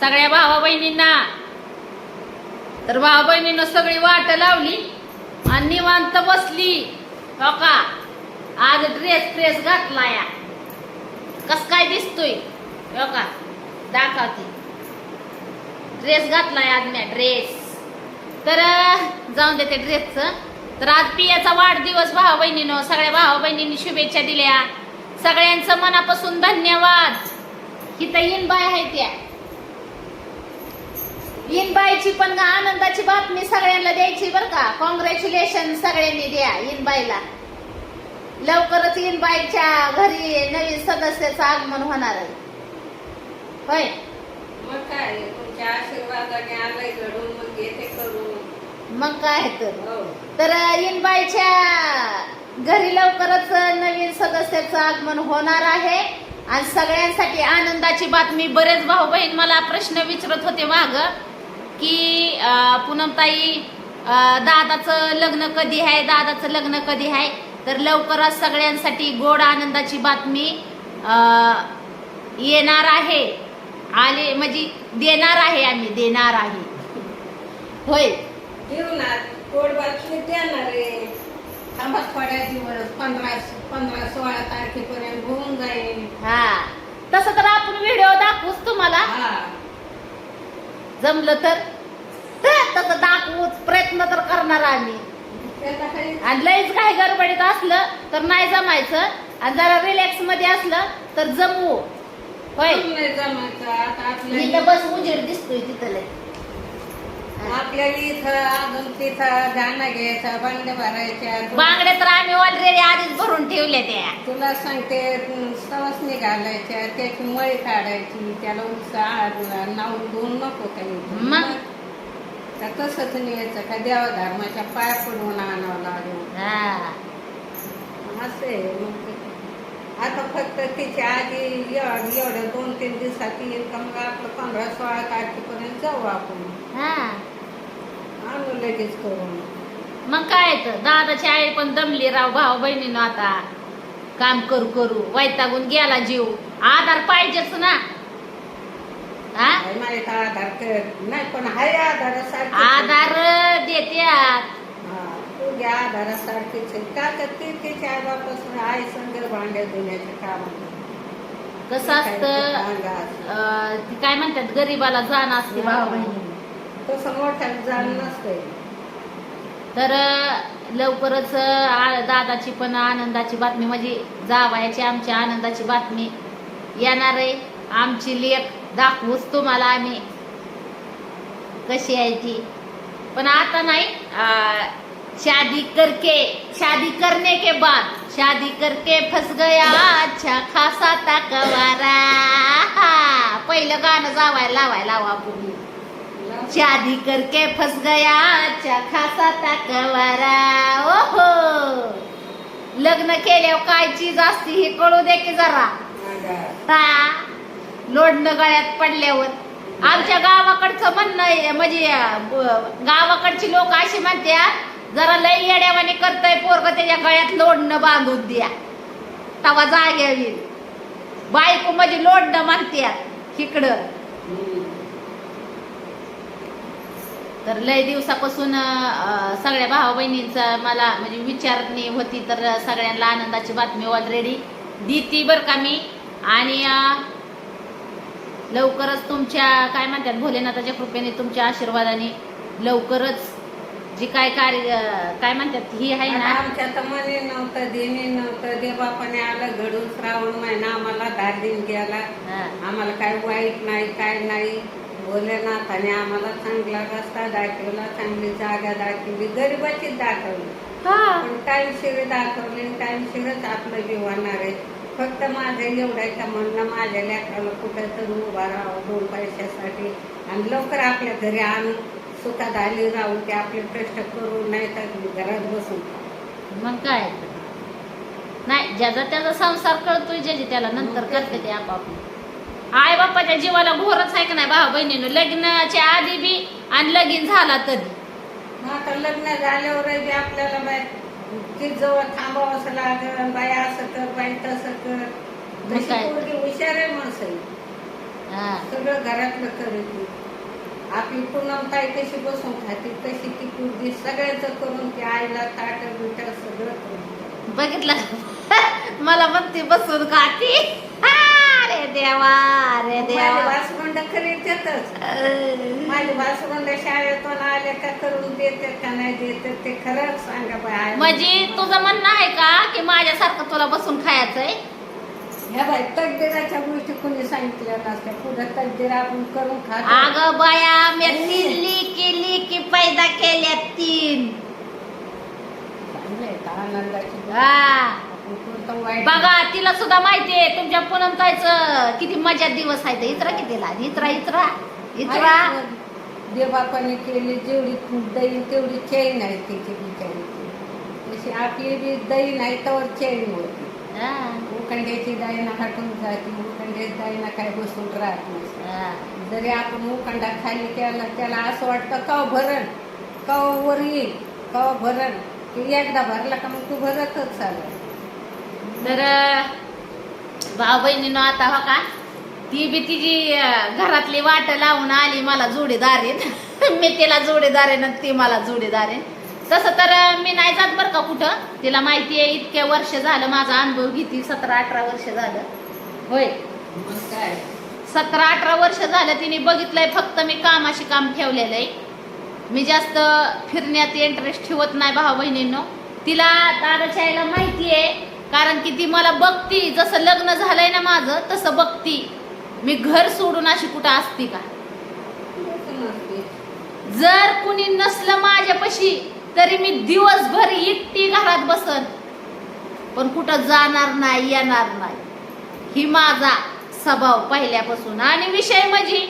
सगळ्या भावा बहिणींना. तर भावा बहिणीनं सगळी वाट लावली आणि निवांत बसली. हो का? आज ड्रेस फ्रेस घातला या. कस काय दिसतोय? हो का? दाखवते. ड्रेस घातलाय आज मी ड्रेस तर जाऊन देते ड्रेसचं तर आज पियाचा वाढदिवस भावा बहिणीनं. सगळ्या भावा बहिणींनी शुभेच्छा दिल्या. सगळ्यांचं मनापासून धन्यवाद. इथं इनबाई आहे त्या. इनबाईची पण आनंदाची बातमी सगळ्यांना द्यायची बरं का. कॉंग्रॅच्युलेशन सगळ्यांनी द्या इनबाईला. लवकरच इनबाईच्या घरी नवीन सदस्याचं आगमन होणार आहे. होय? मग काय तुमच्या आशीर्वादाने आलंय घडून मग येते करून मग काय तर. हो. तर इनबाईच्या घरी लवकरच नवीन सदस्याचं आगमन होणार आहे. आणि सगळ्यांसाठी आनंदाची बातमी बरेच भाऊ बहीण मला प्रश्न विचारत होते माग. की पूनमताई दादाचं लग्न कधी आहे दादाचं लग्न कधी आहे? तर लवकरच सगळ्यांसाठी गोड आनंदाची बातमी येणार आहे. आले म्हणजे देणार आहे आम्ही देणार आहे. होय. हा. तसं तर आपण व्हिडिओ दाखवूच तुम्हाला. हा. जमलं तर? तसं दाखवूच. प्रयत्न तर करणार आम्ही. आणि लईच काही गडबडीत असलं तर नाही जमायचं. आणि जरा रिलॅक्समध्ये असलं तर जमवू. होय? बस उजेड दिसतोय तिथं लय. आपल्याला इथं अजून तिथं घ्यायचं भरायच्या. बांगड्या तर आम्ही ऑलरेडी आधीच भरून ठेवल्या त्या. तुला सांगते सवसणी घालायच्या त्याची मळी काढायची त्याला उत्साह नावून धुवून नको काही. मग? तर तसंच न्यायचं का देवा धर्माच्या पाया पडून आणावं लागेल. हा. असं आहे मग ते. आता फक्त तिच्या आधी एवढं एवढ्या दोन तीन दिवसात येईल का मग आपलं पंधरा सोळा तारखेपर्यंत जाऊ आपण. हा. आणू लगेच करून. मग काय तर दादाची आई पण दमली राव भाऊ बहिणीनं आता. काम करू करू वैतागून गेला जीव. आधार पाहिजेच ना. हा? आधार कर नाही पण हाय आधारासाठी आधार देत्यात. हा, तुझ्या आधारासारखीच आहे. का तर ती तिच्या आईबापासून आई संग भांड्या धुण्याचे काम कसं असतं? अं, ती काय म्हणतात? गरीबाला जाण असते भाऊ बहिणी तसं मोठ्याला जाण नसते तर लवकरच दादाची पण आनंदाची बातमी म्हणजे जावायची आमची आनंदाची बातमी येणार आहे. आमची लेख दाखवूच तुम्हाला आम्ही कशी आहे ती. पण आता नाही अं, शादी करके शादी करने के बाद शादी करके फस गया अच्छा खासा ताकवारा. पहिलं गाणं जावायला लावायला लावा पूर्वी. शादी करके फंस गया अच्छा खासा ताकवारा ओहो! लग्न केल्यावर काय चीज असते हे कळू दे की जरा. हा लोडणं गळ्यात पडल्यावर. आमच्या गावाकडचं म्हणणं म्हणजे गावाकडची लोक अशी म्हणतात जरा लई येड्यावाने करतय पोरग त्याच्या गळ्यात लोडणं बांधून द्या. तवा जाग्यावी बायको म्हणजे लोडणं म्हणतात इकडं. तर लय दिवसापासून सगळ्या भावा बहिणींचा मला म्हणजे विचारणी होती तर सगळ्यांना आनंदाची बातमी ऑलरेडी देती बरं का मी. आणि लवकरच तुमच्या काय म्हणतात भोलेनाथाच्या कृपेने तुमच्या आशीर्वादाने लवकरच जी काय कार्य काय म्हणतात ही आहे ना. आमच्या तर मने नव्हतं देणे नव्हतं देवबापाने आलं घडून श्रावण महिना आम्हाला धार दिन गेला. आम्हाला काय वाईट नाही काय नाही. भोलेनाथाने आम्हाला चांगला रस्ता दाखवला चांगली जागा दाखवली गरिबाचीच दाखवली हा. पण टाईमशिर दाखवली टाईमशिरच आपलं जीव होणार आहे फक्त माझं एवढायचं म्हणणं माझ्या लेकराला कुठं तर उभा राहावं दोन पैशासाठी आणि लवकर आपल्या घरी आणून सुखात आली राहू ते आपले कष्ट करू नाही तर घरात बसून. मग काय तर. नाही ज्याचा त्याचा संसार कळतोय ज्याची त्याला नंतर करते ते आपापले आई बापाच्या जीवाला घोरच आहे का नाही भाऊ बहिणीनं? लग्नाच्या आधी बी आणि लगीन झाला कधी मग आता लग्न झाल्यावर बी आपल्याला बाय ती जवळ थांबावंच लागल बाई असं कर बाई तसं कर. मग तशी काय? पोरगी हुशार आहे माणसं. हा. सगळं घरातलं करते आपली पूनम ताई कशी बसून खाते तशी ती पूर्वी सगळ्याचं करून ती आईला ताट बिट सगळं करून बघितलं? मला म्हणते बसून खाती. देवा अरे माझे देवा. माझे शाळेतून आले का करून देते का नाही देते ते खरंच सांगा बाय म्हणजे तुझं म्हणणं आहे का की माझ्यासारखं तुला बसून खायचंय? ह्या बाई तकदीराच्या गोष्टी कोणी सांगितल्या नसत्या. पुढे तकदीर आपण करून खातो. अग बाया मी तीन लेकी लेकी पैदा केल्या तीन. आनंदाची गोष्ट. हा. बघा तिला सुद्धा माहितीये तुमच्या पुनमताईचं किती मजा दिवस आहे इतरा कितीला इतरा इतरा इतरा. देवबापाने केली जेवढी खूप दही तेवढी चैन आहे तिची बिचारीची. तशी आपली बी दही नाही तर चैन होती. उखंड्याची दाईना हटून जाते उखंड्याची दाईना काय बसून राहत. जरी आपण उखंडा खाली केला त्याला असं वाटतं कव भरण कव वर येईल कव भरण. एकदा भरला का मग तू भरतच चालत. तर भाऊ बहिणीनं आता हो का? ती बी तिची घरातली वाट लावून आली मला जोडीदारीत मी तिला जोडीदारीन आणि ती मला जोडीदारीन. तसं तर मी नाही जात बरं का कुठं. तिला माहिती आहे इतके वर्ष झालं माझा अनुभव घेते सतरा अठरा वर्ष झालं. होय. सतरा अठरा वर्ष झालं तिने बघितलंय फक्त मी कामाशी काम ठेवलेलं आहे. मी जास्त फिरण्यात इंटरेस्ट ठेवत नाही भाऊ बहिणींनो. तिला दादाच्या आईला माहिती आहे कारण की ती मला बघती. जसं लग्न झालंय ना माझं तसं बघती. मी घर सोडून अशी कुठं असती का? जर कुणी नसलं माझ्यापाशी तरी मी दिवसभर एकटी घरात बसन. पण कुठं जाणार नाही येणार नाही. ही माझा स्वभाव पहिल्यापासून. आणि विषय म्हणजे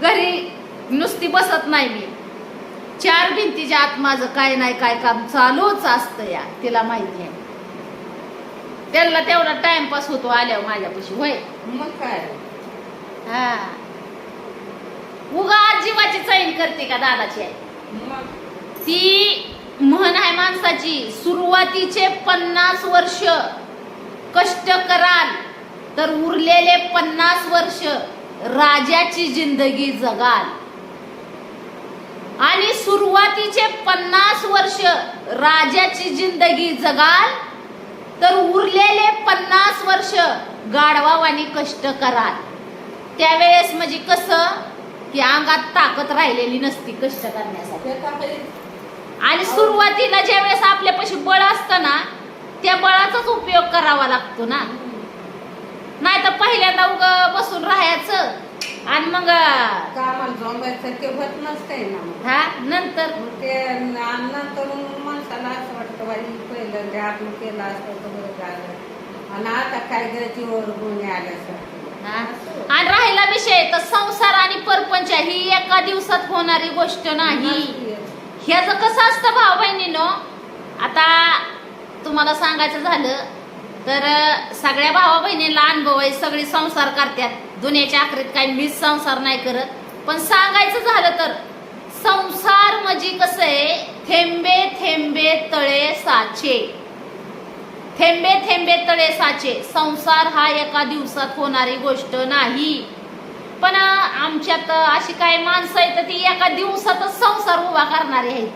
घरी नुसती बसत नाही मी. चार भिंतीच्या आत माझं काय नाही काय काम चालूच असतं या. तिला माहिती आहे. त्यांना तेवढा टाइमपास होतो आल्यावर माझ्यापाशी होय? मग काय? हा. उगा जीवाची चैन करते का दादाची आई? मग? ती म्हण आहे माणसाची सुरुवातीचे पन्नास वर्ष कष्ट कराल तर उरलेले पन्नास वर्ष राजाची जिंदगी जगाल. आणि सुरुवातीचे पन्नास वर्ष राजाची जिंदगी जगाल तर उरलेले पन्नास वर्ष गाढवावानी कष्ट कराल. त्यावेळेस म्हणजे कसं? की अंगात ताकद राहिलेली नसती कष्ट करण्यासाठी. आणि सुरुवातीला ज्या वेळेस आपल्यापाशी बळ असतं ना त्या बळाचाच उपयोग करावा लागतो ना. नाही तर पहिल्यांदा उग बसून राहायचं. आणि मग कामाला झोंबायचं ते होत नसतंय ना हा नंतर? मग ते नंतर माणसाला असं वाटतं बाई पहिलं जे आपण केलं असतं तर बरं झालं. आणि आता काय गरजीवर गुन्हे आल्यासारखं. हा. आणि राहिला विषय तर संसार आणि परपंच ही एका दिवसात होणारी गोष्ट नाही. ह्याचं कसं असतं भाऊ बहिणीनो? आता तुम्हाला सांगायचं झालं तर अं, सगळ्या भावा बहिणीला अनुभव आहे सगळी संसार करतात. दुनियाच्या आखरीत काही मीच संसार नाही करत. पण सांगायचं झालं तर संसार म्हणजे कसं आहे? थेंबे थेंबे तळे साचे. थेंबे थेंबे तळे साचे. संसार हा एका दिवसात होणारी गोष्ट नाही. पण आमच्यात अशी काही माणसं आहेत ती एका दिवसातच संसार उभा करणारी आहेत.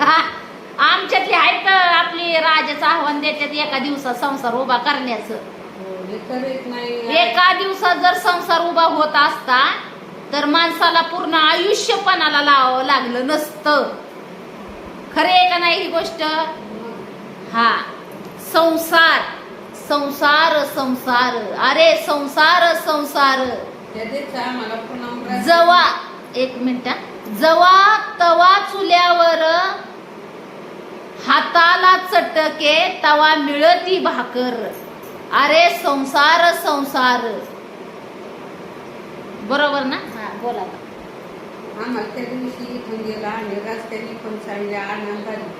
हा, आमच्यातली आहेत आपली राजाचं आव्हान देतात एका दिवसात संसार उभा करण्याचं. एका दिवसात जर संसार उभा होत असता तर माणसाला पूर्ण आयुष्यपणाला लावावं लागलं नसतं. खरे का नाही ही गोष्ट? हा. संसार. संसार संसार. अरे संसार संसार. जवा एक मिनिट. जवा तवा चुल्यावर हाताला चटके तवा मिळती भाकर. अरे संसार संसार. बरोबर ना? हा बोला आम्हाला त्या दिवशी इथून गेला आणि रस्त्याने पण चांगल्या आनंदाने.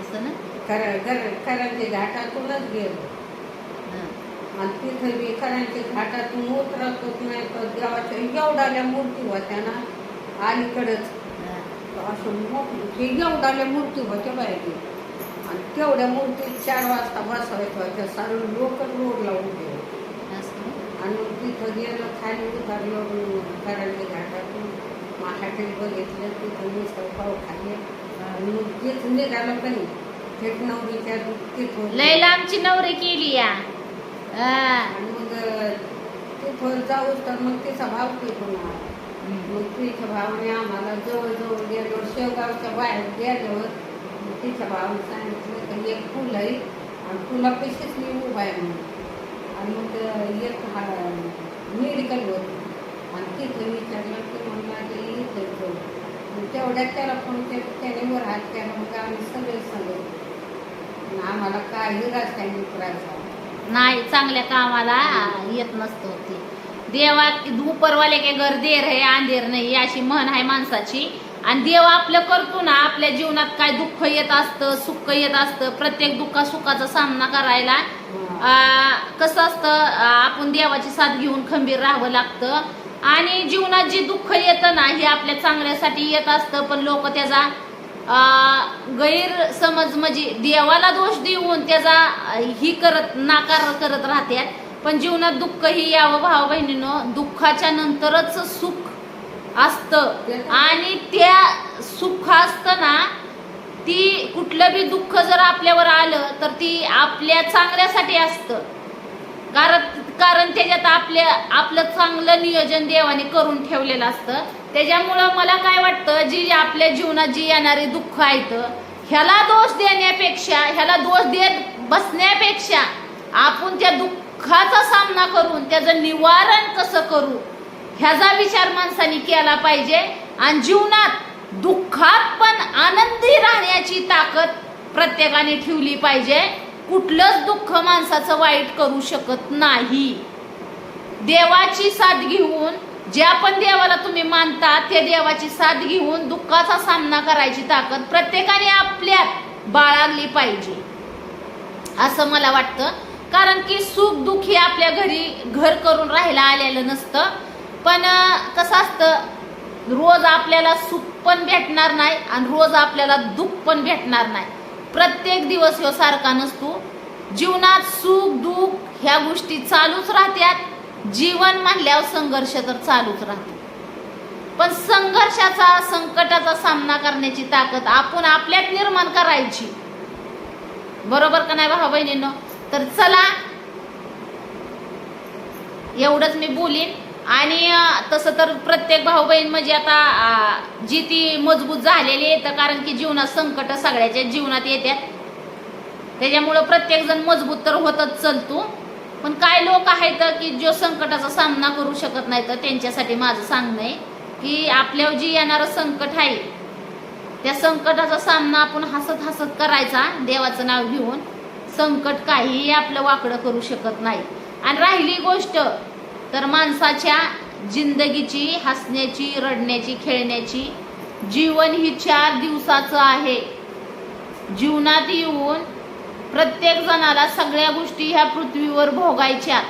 असं ना? कर घर करांची घाटातूनच गेलो. हा. आणि तिथं मी करांची घाटातून उतरतच नाही तर देवाच्या एवढाल्या मूर्ती होत्या ना अलीकडंच. हा. असं मोठी एवढाल्या मूर्ती होत्या बाहेर आणि तेवढ्या मूर्ती चार वाजता बसवायच्या होत्या सारे लोक रोडला उभे होते असं ना? आणि मग तिथं तिथं गेलं खाली उतरलो कराडे घाटातून मग हॉटेल बघितलं तिथं मिसळ पाव खाल्ले. आणि मग तेच निघालं पण थेट नवरीच्या तिथं लय लांबची नवरी केली या. हा. आणि मग तिथं जाऊ तर मग तिचा भाव तिथून आला मग तिच्या भावाने आम्हाला जवळजवळ गेल्यावर शेवगावच्या बाहेर गेल्यावर तिच्या भावाने सांगितलं की एक फुल आहे आणि फुलापेक्षाच मी उभा आहे म्हणून आणि मग एक हा मेडिकल होतं आणि तिथं विचारलं की म्हणला की इथं तेवढ्यात त्याला फोन केला त्याने वर हात केला मग आम्ही सगळे सगळे आम्हाला काही रासायनिक त्रास नाही चांगल्या कामाला येत नसतो ती देवा दुपरवाले काय गर्दी देर आहे अंधेर नाही अशी म्हण आहे माणसाची आणि देव आपलं करतो ना आपल्या जीवनात काय दुःख येत असतं सुख येत असतं प्रत्येक दुःखा सुखाचा सामना करायला हा. कसं असतं आपण देवाची साथ घेऊन खंबीर राहावं लागतं आणि जीवनात जे दुःख येतं ना हे आपल्या चांगल्यासाठी येत असतं पण लोक त्याचा गैरसमज म्हणजे देवाला दोष देऊन त्याचा ही करत नाकार करत राहतात पण जीवनात दुःख ही यावं भाव बहिणीनं दुःखाच्या नंतरच सुख असतं. आणि त्या सुख असतं ना ती कुठलं बी दुःख जर आपल्यावर आलं तर ती आपल्या चांगल्यासाठी असतं. कारण कारण त्याच्यात आपल्या आपलं चांगलं नियोजन देवाने करून ठेवलेलं असतं. त्याच्यामुळं मला काय वाटतं जी आपल्या जीवनात जी येणारी दुःख आहेत ह्याला दोष देण्यापेक्षा ह्याला दोष देत बसण्यापेक्षा आपण त्या दुःखाचा सामना करून त्याचं निवारण कसं करू? ह्याचा विचार माणसाने केला पाहिजे. आणि जीवनात दुःखात पण आनंदी राहण्याची ताकद प्रत्येकाने ठेवली पाहिजे. कुठलंच दुःख माणसाचं वाईट करू शकत नाही. देवाची साथ घेऊन ज्या पण देवाला तुम्ही मानता त्या देवाची साथ घेऊन दुःखाचा सामना करायची ताकद प्रत्येकाने आपल्यात बाळगली पाहिजे. असं मला वाटतं. कारण की सुख दुःखी आपल्या घरी घर करून राहायला आलेलं नसतं. पण कसं असतं रोज आपल्याला सुख पण भेटणार नाही आणि रोज आपल्याला दुःख पण भेटणार नाही. प्रत्येक दिवस ह्यो सारखा नसतो. जीवनात सुख दुःख ह्या गोष्टी चालूच राहत्यात. जीवन म्हणल्यावर संघर्ष तर चालूच राहते. पण संघर्षाचा संकटाचा सामना करण्याची ताकद आपण आपल्यात निर्माण करायची. बरोबर का नाही भाऊ बहिणीनं? तर चला एवढंच मी बोलीन. आणि तसं तर प्रत्येक भाऊ बहीण म्हणजे आता जी ती मजबूत झालेली येतं कारण की जीवनात संकट सगळ्याच्या जीवनात येतात त्याच्यामुळं प्रत्येक जण मजबूत तर होतच चलतो पण काय लोक आहेत की जो संकटाचा सामना करू शकत नाही तर त्यांच्यासाठी माझं सांगणं आहे की आपल्यावर जी येणारं संकट आहे त्या संकटाचा सामना आपण हसत हसत करायचा देवाचं नाव घेऊन. संकट काहीही आपलं वाकडं करू शकत नाही. आणि राहिली गोष्ट तर माणसाच्या जिंदगीची हसण्याची रडण्याची खेळण्याची जीवन ही चार दिवसाचं आहे. जीवनात येऊन प्रत्येक जणाला सगळ्या गोष्टी ह्या पृथ्वीवर भोगायच्या.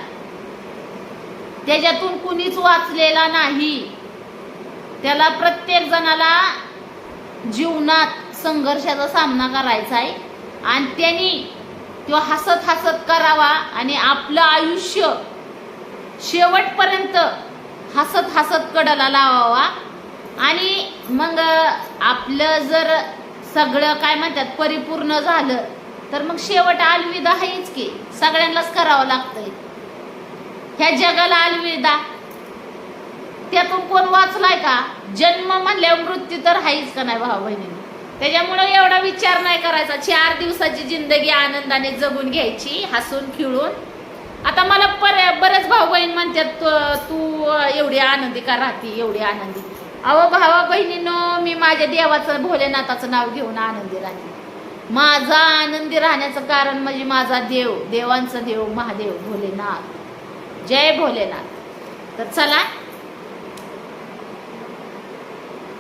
त्याच्यातून कुणीच वाचलेला नाही. त्याला प्रत्येक जणाला जीवनात संघर्षाचा सामना करायचा आहे. आणि त्यांनी तो हसत हसत करावा आणि आपलं आयुष्य शेवटपर्यंत हसत हसत कडला लावावा. आणि मग आपलं जर सगळं काय म्हणतात परिपूर्ण झालं तर मग शेवट अलविदा आहेच की सगळ्यांनाच करावं लागतंय. ह्या जगाला अलविदा. त्यातून कोण वाचलाय का? जन्म म्हणल्यावर मृत्यू तर आहेच का नाही भाऊ बहिणी त्याच्यामुळं एवढा विचार नाही करायचा. चार दिवसाची जिंदगी आनंदाने जगून घ्यायची हसून खिळून. आता मला पर बरेच भाऊ बहीण म्हणतात "तू- तू एवढी आनंदी का राहते? एवढी आनंदी. अहो भावा बहिणीनं मी माझ्या देवाचं भोलेनाथाचं नाव घेऊन आनंदी राहते. माझा आनंदी राहण्याचं कारण म्हणजे माझा देव देवांचा देव महादेव भोलेनाथ. जय भोलेनाथ. तर चला.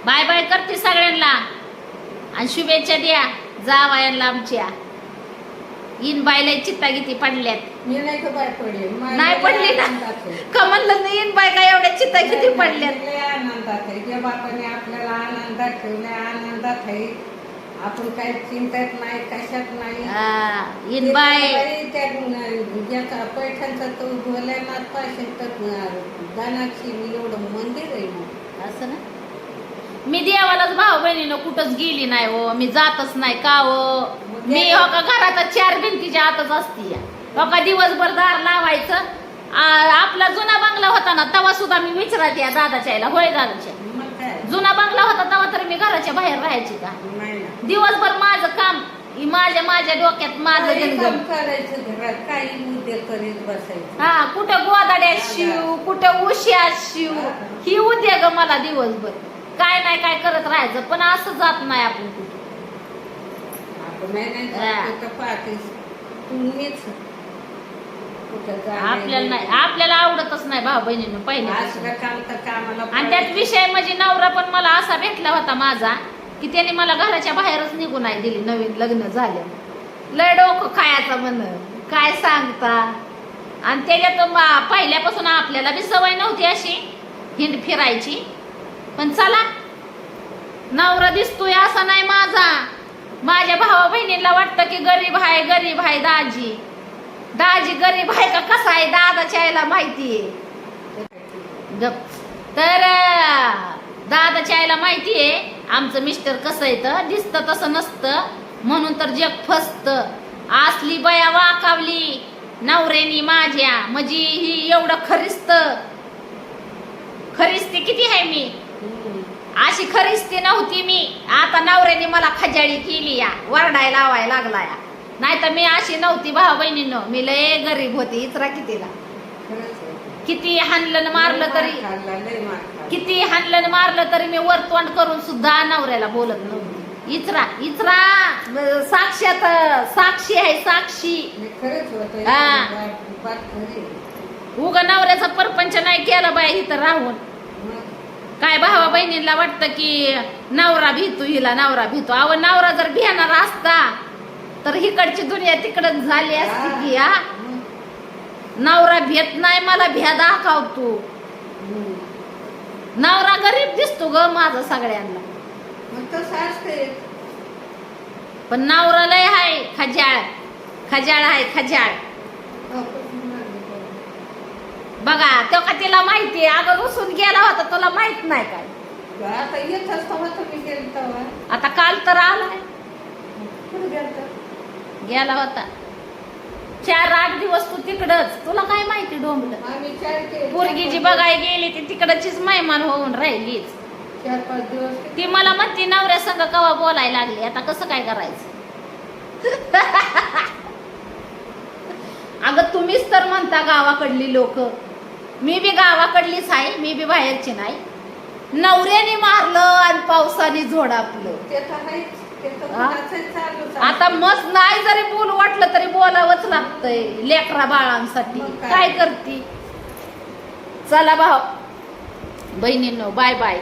बाय बाय करते सगळ्यांना. आणि शुभेच्छा द्या. जा जावायांना आमच्या. इन बायला चित्ता किती पडल्यात. मी नाही बाय पडले? नाही पडली ना. कमलला नाही इन बाय का एवढ्या चित्ता किती पडल्यात? लय आनंदात आहे. बापाने आपल्याला आनंदात ठेवले आनंदात आहे. आपण काही चिंतत नाही कशात नाही. हा, इन बाय. बाई त्या याचा पैठणचा तो भोलेनाथ पाशी तर दानाक्षी एवढं मंदिर आहे मग. असं ना? मी देवालाच भाऊ बहिणीनं कुठंच गेली नाही हो. मी जातच नाही. का हो? मी हो का घरात चार भिंतीच्या आतच असती या. हो का दिवसभर दार लावायचं? आपला जुना बंगला होता ना तेव्हा सुद्धा मी विचारायचे या दादाच्या आईला होय दादाच्या जुना बंगला होता तेव्हा तर मी घराच्या बाहेर राहायची का? दिवसभर माझं काम माझ्या माझ्या डोक्यात माझं हा कुठं गोदाड्यात शिव कुठं उश्यात शिव ही उद्योग मला दिवसभर. काय नाही काय करत राहायचं पण असं जात नाही आपण कुठं. आपण नाही आपल्याला नाही आपल्याला आवडतच नाही भाऊ बहिणीनं तर कामाला आणि त्यात विषय म्हणजे नवरा पण मला असा भेटला होता माझा की त्याने मला घराच्या बाहेरच निघू नाही दिली नवीन लग्न झालं. लय डोकं खायचं म्हण काय सांगता? आणि त्याच्यात मा- पहिल्यापासून आपल्याला बी सवय नव्हती अशी हिंड फिरायची. पण चला नवरा दिसतोय असा नाही माझा. माझ्या भावा बहिणीला वाटतं की गरीब आहे गरीब आहे दाजी. दाजी गरीब आहे का कसा आहे? दादाच्या आईला माहिती गप. तर दादाच्या आईला माहितीये आमचं मिस्टर कसं येतं दिसतं तसं नसतं. म्हणून तर जग फसत. असली बया वाकावली नवऱ्यानी माझ्या. म्हणजे ही एवढं खरिस्त. खरिस्ती किती आहे मी? अशी अशी खरिस्ती नव्हती मी. आता नवऱ्याने मला खजाळी केली या. वरडायला लावायला लागला या. नाही तर मी अशी नव्हती भाऊ बहिणीनं. मी लय गरीब होती. इचरा कितीला? किती हाणलं मारलं तरी. किती हाणलं मारलं तरी मी वरतोंड करून सुद्धा नवऱ्याला बोलत नव्हती. इचरा इचरा! साक्षात साक्षी आहे साक्षी. हा. उगा नवऱ्याचा परपंच नाही केला बाय इथं राहून. काय भावा बहिणीला वाटतं की नवरा भीतो हिला नवरा भीतो. अव नवरा जर भिणार असता तर हिकडची दुनिया तिकडच झाली असती की हा. नवरा भेट नाही मला भ्या दाखवतो हम्म. नवरा गरीब दिसतो ग माझा सगळ्यांना. पण नवरा लय हाय खजाळ खजाळ आहे खजाळ बघा तो का तिला माहितीये अगं घुसून गेला होता तुला माहीत नाही काय? आता काल तर आलाय. गेलता? गेला होता. चार आठ दिवस तू तिकडच. तुला काय माहिती डोंबलं? पोरगी जी बघाय गेली ती तिकडचीच मेहमान होऊन राहिलीच. चार पाच दिवस ती मला म्हणते नवऱ्या संग कवा बोलायला लागली? आता कसं काय करायचं? अगं तुम्हीच तर म्हणता गावाकडली लोक. मी बी गावाकडलीच आहे मी बी बाहेरची नाही नवऱ्याने मारलं आणि पावसाने झोडापलं ते तर आहेच. ते तर हा? कुणाचंही चालूच आहे. आता मस्त नाही जरी बोल वाटलं तरी बोलावंच लागतंय लेकरा बाळांसाठी मग काय? काय करती चला भाऊ बहिणींनो बाय बाय